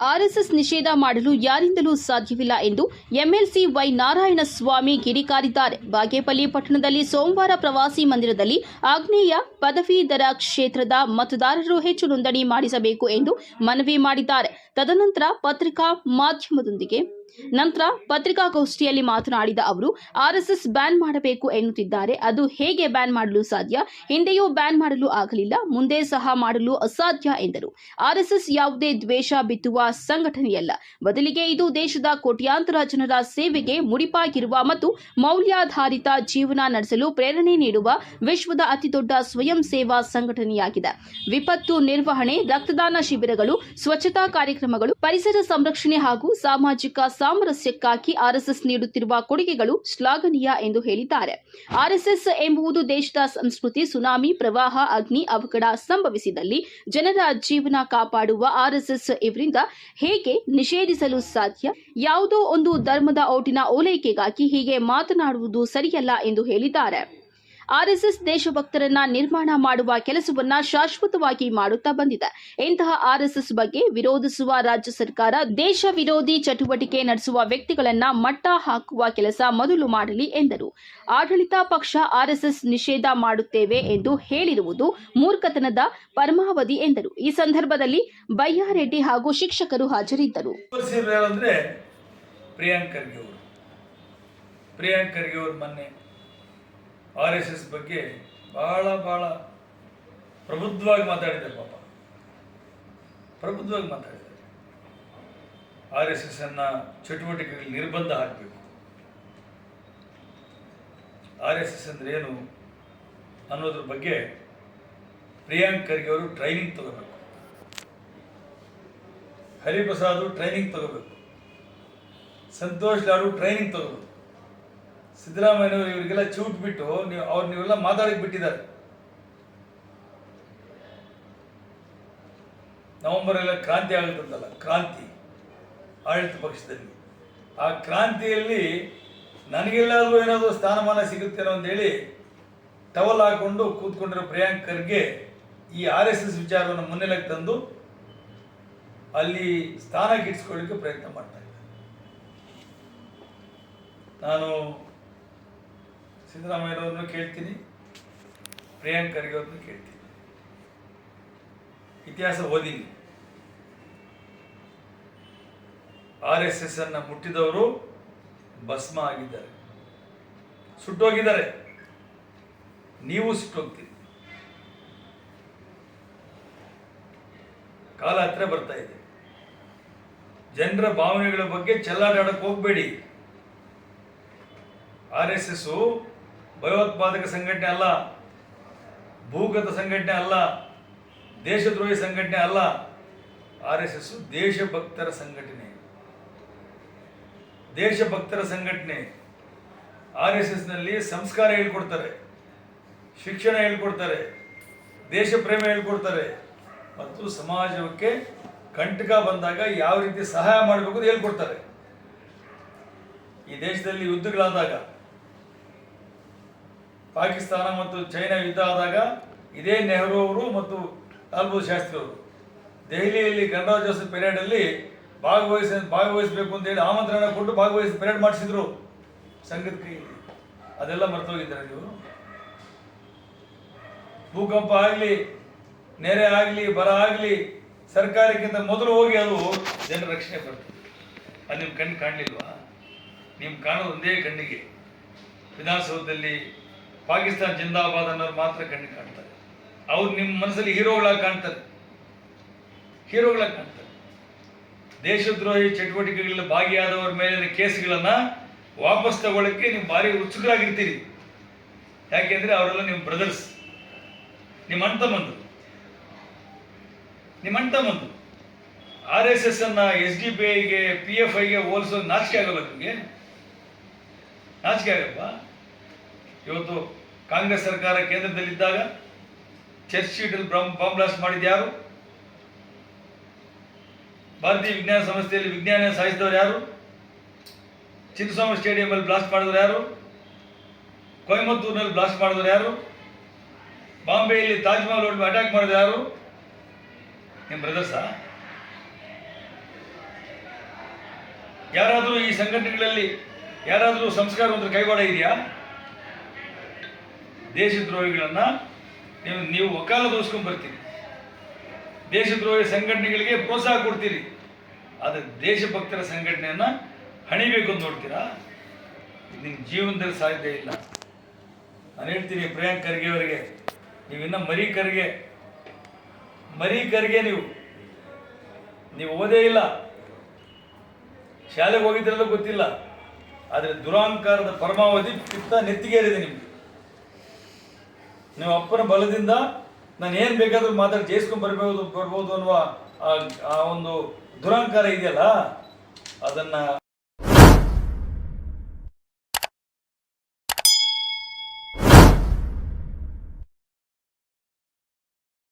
RSS ನಿಷೇಧ ಮಾಡಲು ಯಾರಿಂದಲೂ ಸಾಧ್ಯವಿಲ್ಲ ಎಂದು ಎಂಎಲ್ಸಿ ವೈ ನಾರಾಯಣಸ್ವಾಮಿ ಗಿರಿಕಾರಿದ್ದಾರೆ ಬಾಗೇಪಲ್ಲಿ ಪಟ್ಟಣದಲ್ಲಿ ಸೋಮವಾರ ಪ್ರವಾಸಿ ಮಂದಿರದಲ್ಲಿ ಆಗ್ನೇಯ ಪದವೀಧರ ಕ್ಷೇತ್ರದ ಮತದಾರರು ಹೆಚ್ಚು ನೋಂದಣಿ ಮಾಡಿಸಬೇಕು ಎಂದು ಮನವಿ ಮಾಡಿದ್ದಾರೆ. ತದನಂತರ ಪತ್ರಿಕಾ ಮಾಧ್ಯಮದೊಂದಿಗೆ ನಂತರ ಪತ್ರಿಕಾಗೋಷ್ಠಿಯಲ್ಲಿ ಮಾತನಾಡಿದ ಅವರು ಆರ್ಎಸ್ಎಸ್ ಬ್ಯಾನ್ ಮಾಡಬೇಕು ಎನ್ನುತ್ತಿದ್ದಾರೆ. ಅದು ಹೇಗೆ ಬ್ಯಾನ್ ಮಾಡಲು ಸಾಧ್ಯ? ಹಿಂದೆಯೂ ಬ್ಯಾನ್ ಮಾಡಲು ಆಗಲಿಲ್ಲ, ಮುಂದೆ ಸಹ ಮಾಡಲು ಅಸಾಧ್ಯ ಎಂದರು. ಆರ್ಎಸ್ಎಸ್ ಯಾವುದೇ ದ್ವೇಷ ಬಿತ್ತುವ ಸಂಘಟನೆಯಲ್ಲ. ಬದಲಿಗೆ ಇದು ದೇಶದ ಕೋಟ್ಯಾಂತರ ಜನರ ಸೇವೆಗೆ ಮುಡಿಪಾಗಿರುವ ಮತ್ತು ಮೌಲ್ಯಾಧಾರಿತ ಜೀವನ ನಡೆಸಲು ಪ್ರೇರಣೆ ನೀಡುವ ವಿಶ್ವದ ಅತಿದೊಡ್ಡ ಸ್ವಯಂ ಸೇವಾ ಸಂಘಟನೆಯಾಗಿದೆ. ವಿಪತ್ತು ನಿರ್ವಹಣೆ, ರಕ್ತದಾನ ಶಿಬಿರಗಳು, ಸ್ವಚ್ಛತಾ ಕಾರ್ಯಕ್ರಮಗಳು, ಪರಿಸರ ಸಂರಕ್ಷಣೆ ಹಾಗೂ ಸಾಮಾಜಿಕ ಸಾಮರಸ್ಯಕ್ಕಾಗಿ ಆರ್ಎಸ್ಎಸ್ ನೀಡುತ್ತಿರುವ ಕೊಡುಗೆಗಳು ಶ್ಲಾಘನೀಯ ಎಂದು ಹೇಳಿದ್ದಾರೆ. ಆರ್ಎಸ್ಎಸ್ ಎಂಬುದು ದೇಶದ ಸಂಸ್ಕೃತಿ, ಸುನಾಮಿ, ಪ್ರವಾಹ, ಅಗ್ನಿ, ಅವಘಡ ಸಂಭವಿಸಿದಲ್ಲಿ ಜನರ ಜೀವನ ಕಾಪಾಡುವ ಆರ್ಎಸ್ಎಸ್ ಇವರಿಂದ ಹೇಗೆ ನಿಷೇಧಿಸಲು ಸಾಧ್ಯ? ಯಾವುದೋ ಒಂದು ಧರ್ಮದ ಓಟಿನ ಓಲೈಕೆಗಾಗಿ ಹೀಗೆ ಮಾತನಾಡುವುದು ಸರಿಯಲ್ಲ ಎಂದು ಹೇಳಿದ್ದಾರೆ. ಆರ್ಎಸ್ಎಸ್ ದೇಶಭಕ್ತರನ್ನ ನಿರ್ಮಾಣ ಮಾಡುವ ಕೆಲಸವನ್ನ ಶಾಶ್ವತವಾಗಿ ಮಾಡುತ್ತಾ ಬಂದಿದೆ. ಇಂತಹ ಆರ್ಎಸ್ಎಸ್ ಬಗ್ಗೆ ವಿರೋಧಿಸುವ ರಾಜ್ಯ ಸರ್ಕಾರ ದೇಶ ವಿರೋಧಿ ಚಟುವಟಿಕೆ ನಡೆಸುವ ವ್ಯಕ್ತಿಗಳನ್ನ ಮಟ್ಟ ಹಾಕುವ ಕೆಲಸ ಮೊದಲು ಮಾಡಲಿ ಎಂದರು. ಆಡಳಿತ ಪಕ್ಷ ಆರ್ಎಸ್ಎಸ್ ನಿಷೇಧ ಮಾಡುತ್ತೇವೆ ಎಂದು ಹೇಳಿರುವುದು ಮೂರ್ಖತನದ ಪರಮಾವಧಿ ಎಂದರು. ಈ ಸಂದರ್ಭದಲ್ಲಿ ಬಯ್ಯಾರೆಡ್ಡಿ ಹಾಗೂ ಶಿಕ್ಷಕರು ಹಾಜರಿದ್ದರು. ಪ್ರಿಯಾಂಕರ್ಗೆ ಅವರು ಪ್ರಿಯಾಂಕ್ ಖರ್ಗೆ ಅವರು ಮೊನ್ನೆ. ಆರ್ ಎಸ್ ಎಸ್ ಬಗ್ಗೆ ಬಹಳ ಬಹಳ ಪ್ರಬುದ್ಧವಾಗಿ ಮಾತಾಡಿದ್ದಾರೆ ಪಾಪ. ಪ್ರಬುದ್ಧವಾಗಿ ಮಾತಾಡಿದ್ದಾರೆ. ಆರ್ ಎಸ್ ಎಸ್ ಅನ್ನ ಚಟುವಟಿಕೆಗಳಿಗೆ ನಿರ್ಬಂಧ ಹಾಕಬೇಕು. ಆರ್ ಎಸ್ ಎಸ್ ಅಂದ್ರೆ ಏನು ಅನ್ನೋದ್ರ ಬಗ್ಗೆ ಪ್ರಿಯಾಂಕ್ ಖರ್ಗೆ ಅವರು ಟ್ರೈನಿಂಗ್ ತಗೋಬೇಕು. ಹರಿಪ್ರಸಾದ್ ಟ್ರೈನಿಂಗ್ ತಗೋಬೇಕು. ಸಂತೋಷ್ ಲಾಡು ಟ್ರೈನಿಂಗ್ ತಗೋಬೇಕು. ಸಿದ್ದರಾಮಯ್ಯನವರು ಇವರಿಗೆಲ್ಲ ಚೂಟ್ ಬಿಟ್ಟು ನೀವು ಅವ್ರು ನೀವೆಲ್ಲ ಮಾತಾಡಕ್ಕೆ ಬಿಟ್ಟಿದ್ದಾರೆ. ನವೆಂಬರ್ ಎಲ್ಲ ಕ್ರಾಂತಿ ಆಗುತ್ತಂತಲ್ಲ ಕ್ರಾಂತಿ ಆಡಳಿತ ಪಕ್ಷದಲ್ಲಿ. ಆ ಕ್ರಾಂತಿಯಲ್ಲಿ ನನಗೆಲ್ಲಾದರೂ ಏನಾದರೂ ಸ್ಥಾನಮಾನ ಸಿಗುತ್ತೇನೋ ಅಂತೇಳಿ ಟವಲ್ ಹಾಕೊಂಡು ಕೂತ್ಕೊಂಡಿರೋ ಪ್ರಿಯಾಂಕ್ ಖರ್ಗೆ ಈ ಆರ್ ಎಸ್ ಎಸ್ ವಿಚಾರವನ್ನು ಮುನ್ನೆಲೆಗೆ ತಂದು ಅಲ್ಲಿ ಸ್ಥಾನ ಗಿಟ್ಸ್ಕೊಳ್ಳಿಕ್ಕೆ ಪ್ರಯತ್ನ ಮಾಡ್ತಾ ಇದ್ದಾರೆ. ನಾನು ಸಿದ್ದರಾಮಯ್ಯವ್ರನ್ನು ಕೇಳ್ತೀನಿ ಪ್ರಿಯಾಂಕ್ ಖರ್ಗೆ ಕೇಳ್ತೀನಿ. ಇತಿಹಾಸ ಓದಿನಿ. ಆರ್ ಎಸ್ ಎಸ್ ಅನ್ನ ಮುಟ್ಟಿದವರು ಭಸ್ಮ ಆಗಿದ್ದಾರೆ. ಸುಟ್ಟೋಗಿದ್ದಾರೆ. ನೀವು ಸುಟ್ಟೋಗ್ತೀರಿ. ಕಾಲ ಹತ್ರ ಬರ್ತಾ ಇದೆ. ಜನರ ಭಾವನೆಗಳ ಬಗ್ಗೆ ಚೆಲ್ಲಾಟಾಡಕ್ಕೆ ಹೋಗಬೇಡಿ. ಆರ್ ಎಸ್ ಎಸ್ ಭಯೋತ್ಪಾದಕ ಸಂಘಟನೆ ಅಲ್ಲ, ಭೂಗತ ಸಂಘಟನೆ ಅಲ್ಲ, ದೇಶದ್ರೋಹಿ ಸಂಘಟನೆ ಅಲ್ಲ, ಆರ್ ಎಸ್ ಎಸ್ ದೇಶಭಕ್ತರ ಸಂಘಟನೆ. ದೇಶಭಕ್ತರ ಸಂಘಟನೆ. ಆರ್ ಎಸ್ ಎಸ್ನಲ್ಲಿ ಸಂಸ್ಕಾರ ಹೇಳ್ಕೊಡ್ತಾರೆ, ಶಿಕ್ಷಣ ಹೇಳ್ಕೊಡ್ತಾರೆ ದೇಶ ಪ್ರೇಮ ಹೇಳ್ಕೊಡ್ತಾರೆ, ಮತ್ತು ಸಮಾಜಕ್ಕೆ ಕಂಟಕ ಬಂದಾಗ ಯಾವ ರೀತಿ ಸಹಾಯ ಮಾಡಬೇಕು ಅಂತ ಹೇಳ್ಕೊಡ್ತಾರೆ. ಈ ದೇಶದಲ್ಲಿ ಯುದ್ಧಗಳಾದಾಗ ಪಾಕಿಸ್ತಾನ ಮತ್ತು ಚೈನಾ ಯುದ್ಧ ಆದಾಗ ಇದೇ ನೆಹರು ಅವರು ಮತ್ತು ಲಾಲ್ ಬಹದ್ದೂರ್ ಶಾಸ್ತ್ರಿ ಅವರು. ದೆಹಲಿಯಲ್ಲಿ ಗಣರಾಜ್ಯೋತ್ಸವ ಪೆರೇಡ್ ಅಲ್ಲಿ ಭಾಗವಹಿಸ, ಭಾಗವಹಿಸಬೇಕು ಅಂತ ಹೇಳಿ ಆಮಂತ್ರಣ ಕೊಟ್ಟು ಭಾಗವಹಿಸಿ ಪೆರೇಡ್ ಮಾಡಿಸಿದ್ರು ಸಂಘದ ಕೈಯಲ್ಲಿ. ಅದೆಲ್ಲ ಮರ್ತೋಗಿದ್ದಾರೆ ನೀವು? ಭೂಕಂಪ ಆಗಲಿ, ನೆರೆ ಆಗಲಿ, ಬರ ಆಗಲಿ, ಸರ್ಕಾರಕ್ಕಿಂತ ಮೊದಲು ಹೋಗಿ ಅದು ಜನರ ರಕ್ಷಣೆ ಬರ್ತದೆ ಅದು ನಿಮ್ಮ ಕಣ್ಣು ಕಾಣಲಿಲ್ವಾ? ನಿಮ್ಮ ಕಾಣೋದು ಒಂದೇ ಕಣ್ಣಿಗೆ. ವಿಧಾನಸೌಧದಲ್ಲಿ ಪಾಕಿಸ್ತಾನ ಜಿಂದಾಬಾದ್ ಅನ್ನೋರು ಮಾತ್ರ ಕಣ್ಣಿಗೆ ಕಾಣ್ತಾರೆ. ಅವ್ರು ನಿಮ್ಮ ಮನಸ್ಸಲ್ಲಿ ಹೀರೋಗಳಾಗಿ ಕಾಣ್ತಾರೆ. ಹೀರೋಗಳಾಗಿ ಕಾಣ್ತಾರೆ. ದೇಶದ್ರೋಹಿ ಚಟುವಟಿಕೆಗಳಲ್ಲಿ ಭಾಗಿಯಾದವರ ಮೇಲಿನ ಕೇಸ್ಗಳನ್ನ ವಾಪಸ್ ತಗೊಳ್ಳಕ್ಕೆ ನೀವು ಭಾರಿ ಉತ್ಸುಕರಾಗಿರ್ತೀರಿ. ಯಾಕೆಂದ್ರೆ ಅವರೆಲ್ಲ ನಿಮ್ಮ ಬ್ರದರ್ಸ್ ನಿಮ್ಮ ಅಂತ ತಮ್ಮಂದು ನಿಮ್ಮ ಅಂತ ಬಂದು ಆರ್ ಎಸ್ ಎಸ್ ಅನ್ನ ಎಸ್ ಡಿ ಪಿ ಐಗೆ, ಪಿ ಎಫ್ ಐಗೆ ಹೋಲಿಸೋದು ನಾಚಿಕೆ ಆಗಲ್ಲ ನಿಮಗೆ? ನಾಚಿಕೆ ಆಗಲ್ವಾ? ಇವತ್ತು ಕಾಂಗ್ರೆಸ್ ಸರ್ಕಾರ ಕೇಂದ್ರದಲ್ಲಿದ್ದಾಗ ಚರ್ಚ್ ಶೀಟಲ್ಲಿ ಬಾಂಬ್ ಬ್ಲಾಸ್ಟ್ ಮಾಡಿದ್ದು ಯಾರು? ಭಾರತೀಯ ವಿಜ್ಞಾನ ಸಂಸ್ಥೆಯಲ್ಲಿ ವಿಜ್ಞಾನ ಸಾಧಿಸಿದವರು ಯಾರು? ಚಿನ್ನಸ್ವಾಮಿ ಸ್ಟೇಡಿಯಮಲ್ಲಿ ಬ್ಲಾಸ್ಟ್ ಮಾಡಿದವರು ಯಾರು? ಕೊಯಮತ್ತೂರಿನಲ್ಲಿ ಬ್ಲಾಸ್ಟ್ ಮಾಡಿದವರು ಯಾರು? ಬಾಂಬೆಯಲ್ಲಿ ತಾಜ್ಮಹಲ್ ಮಹಲ್ ಅಟ್ಯಾಕ್ ಮಾಡಿದ್ರು ಯಾರು? ನಿಮ್ಮ ಬ್ರದರ್ಸ ಯಾರಾದರೂ ಈ ಸಂಘಟನೆಗಳಲ್ಲಿ ಯಾರಾದರೂ ಸಂಸ್ಕಾರವಂತರ ಕೈವಾಡ ಇದೆಯಾ? ದೇಶದ್ರೋಹಿಗಳನ್ನ ನೀವು ನೀವು ವಕಾಲದೋಸ್ಕೊಂಡ್ ಬರ್ತೀರಿ. ದೇಶದ್ರೋಹಿ ಸಂಘಟನೆಗಳಿಗೆ ಪ್ರೋತ್ಸಾಹ ಕೊಡ್ತೀರಿ. ಆದರೆ ದೇಶಭಕ್ತರ ಸಂಘಟನೆಯನ್ನ ಹಣಿಬೇಕು ಅಂತ ನೋಡ್ತೀರಾ? ನಿಮ್ಮ ಜೀವನದಲ್ಲಿ ಸಾಧ್ಯ ಇಲ್ಲ. ನಾನು ಹೇಳ್ತೀನಿ ಪ್ರಿಯಾಂಕ್ ಖರ್ಗೆ ಅವರಿಗೆ, ನೀವು ಇನ್ನ ಮರಿ ಖರ್ಗೆ ಮರಿ ಖರ್ಗೆ ನೀವು ನೀವು ಓದೇ ಇಲ್ಲ. ಶಾಲೆಗೆ ಹೋಗಿದ್ರಲ್ಲೂ ಗೊತ್ತಿಲ್ಲ. ಆದರೆ ದುರಾಂಕಾರದ ಪರಮಾವಧಿ ಪಿತ್ತ ನೆತ್ತಿಗೇರಿದೆ ನಿಮ್ಗೆ. ನೀವು ಅಪ್ಪನ ಬಲದಿಂದ ನಾನು ಏನು ಬೇಕಾದರೂ ಮಾತಾಡಿ ಜಯಿಸ್ಕೊಂಡು ಬರ್ಬೋದು ಬರ್ಬೋದು ಅನ್ನುವ ಆ ಒಂದು ದುರಹಂಕಾರ ಇದೆಯಲ್ಲ, ಅದನ್ನ